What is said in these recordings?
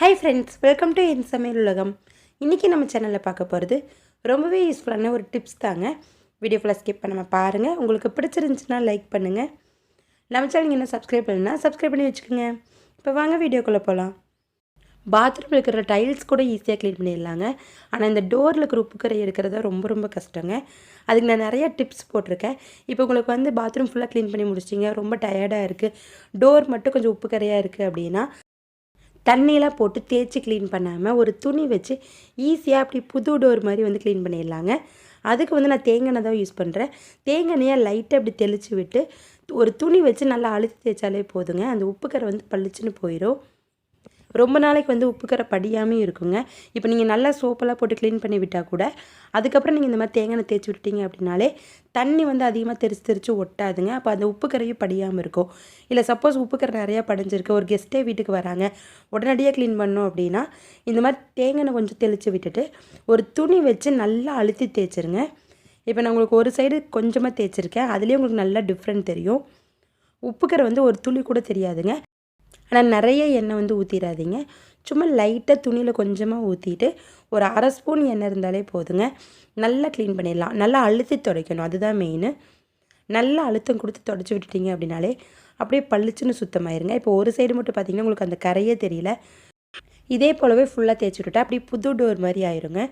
Hi friends welcome to என் சமையல் உலகம். இன்றைக்கி நம்ம சேனலில் பார்க்க போகிறது ரொம்பவே யூஸ்ஃபுல்லான ஒரு டிப்ஸ் தாங்க. வீடியோ ஃபுல்லாக ஸ்கிப் பண்ணாமல் பாருங்கள் உங்களுக்கு பிடிச்சிருந்துச்சுன்னா லைக் பண்ணுங்கள் நம்ம சேனல் என்ன சப்ஸ்கிரைப் பண்ணுன்னா சப்ஸ்கிரைப் பண்ணி வச்சுக்கோங்க. இப்போ வாங்க வீடியோக்குள்ளே போகலாம் பாத்ரூமில் இருக்கிற டைல்ஸ் கூட ஈஸியாக க்ளீன் பண்ணிடலாங்க. ஆனால் இந்த டோரில் இருக்கிற உப்புக்கரை எடுக்கிறது ரொம்ப ரொம்ப கஷ்டங்க. அதுக்கு நான் நிறைய டிப்ஸ் போட்டிருக்கேன். இப்போ உங்களுக்கு வந்து பாத்ரூம் ஃபுல்லாக க்ளீன் பண்ணி முடிச்சிங்க ரொம்ப டயர்டாக இருக்குது டோர் மட்டும் கொஞ்சம் உப்புக்கரையாக இருக்குது அப்படின்னா தண்ணியெலாம் போட்டு தேய்ச்சி க்ளீன் பண்ணாமல் ஒரு துணி வச்சு ஈஸியாக அப்படி புது டோர் மாதிரி வந்து க்ளீன் பண்ணிடலாங்க. அதுக்கு வந்து நான் தேங்காய் தான் யூஸ் பண்ணுறேன் தேங்காய் லைட்டாக அப்படி தெளித்து விட்டு ஒரு துணி வச்சு நல்லா அழுத்தி தேய்ச்சாலே போதுங்க. அந்த உப்புக்கரை வந்து பளிச்சுன்னு போயிடும் ரொம்ப நாளைக்கு வந்து உப்பு கரை இருக்குங்க. இப்போ நீங்கள் நல்லா சோப்பெல்லாம் போட்டு க்ளீன் பண்ணி விட்டால் கூட அதுக்கப்புறம் நீங்கள் இந்த மாதிரி தேங்காய் தேய்ச்சி விட்டீங்க அப்படின்னாலே தண்ணி வந்து அதிகமாக தெரிச்சு தெரிச்சு ஒட்டாதுங்க. அப்போ அந்த உப்பு கரையும் படியாமல் இருக்கும். இல்லை சப்போஸ் உப்பு கரை நிறையா படிஞ்சிருக்கு ஒரு கெஸ்ட்டே வீட்டுக்கு வராங்க உடனடியாக க்ளீன் பண்ணோம் அப்படின்னா இந்த மாதிரி தேங்காய் கொஞ்சம் தெளித்து விட்டுட்டு ஒரு துணி வச்சு நல்லா அழுத்தி தேய்ச்சிருங்க. இப்போ நான் உங்களுக்கு ஒரு சைடு கொஞ்சமாக தேய்ச்சிருக்கேன் அதுலேயே உங்களுக்கு நல்லா டிஃப்ரெண்ட் தெரியும். உப்புக்கரை வந்து ஒரு துளி கூட தெரியாதுங்க. ஆனால் நிறைய எண்ணெய் வந்து ஊற்றிடாதீங்க சும்மா லைட்டாக துணியில் கொஞ்சமாக ஊற்றிட்டு ஒரு அரை ஸ்பூன் எண்ணெய் இருந்தாலே போதுங்க. நல்லா க்ளீன் பண்ணிடலாம். நல்லா அழுத்தி துடைக்கணும். அதுதான் மெயின் நல்லா அழுத்தம் கொடுத்து தொடச்சி விட்டுட்டீங்க அப்படின்னாலே அப்படியே பளிச்சுன்னு சுத்தமாயிருங்க. இப்போ ஒரு சைடு மட்டும் பார்த்தீங்கன்னா உங்களுக்கு அந்த கரையே தெரியல. இதே போலவே ஃபுல்லாக தேய்ச்சி விட்டுட்டா அப்படி புது டோர் மாதிரி ஆயிருங்க.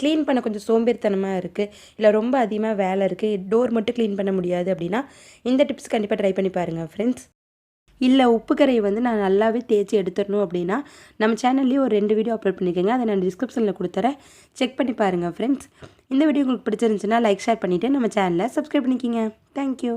க்ளீன் பண்ண கொஞ்சம் சோம்பேறித்தனமாக இருக்குது இல்லை ரொம்ப அதிகமாக வேலை இருக்குது டோர் மட்டும் க்ளீன் பண்ண முடியாது அப்படின்னா இந்த டிப்ஸ் கண்டிப்பாக ட்ரை பண்ணி பாருங்கள் ஃப்ரெண்ட்ஸ் இல்லை உப்பு கரையை வந்து நான் நல்லாவே தேய்ச்சி எடுத்துடணும் அப்படின்னா நம்ம சேனல்லேயே ஒரு ரெண்டு வீடியோ அப்லோட் பண்ணிக்கோங்க. அதை நான் டிஸ்கிரிப்ஷனில் கொடுத்துறேன். செக் பண்ணி பாருங்கள் ஃப்ரெண்ட்ஸ் இந்த வீடியோ உங்களுக்கு பிடிச்சிருந்துச்சுன்னா லைக் ஷேர் பண்ணிவிட்டு நம்ம சேனலை சப்ஸ்கிரைப் பண்ணிக்கிங்க. தேங்க்யூ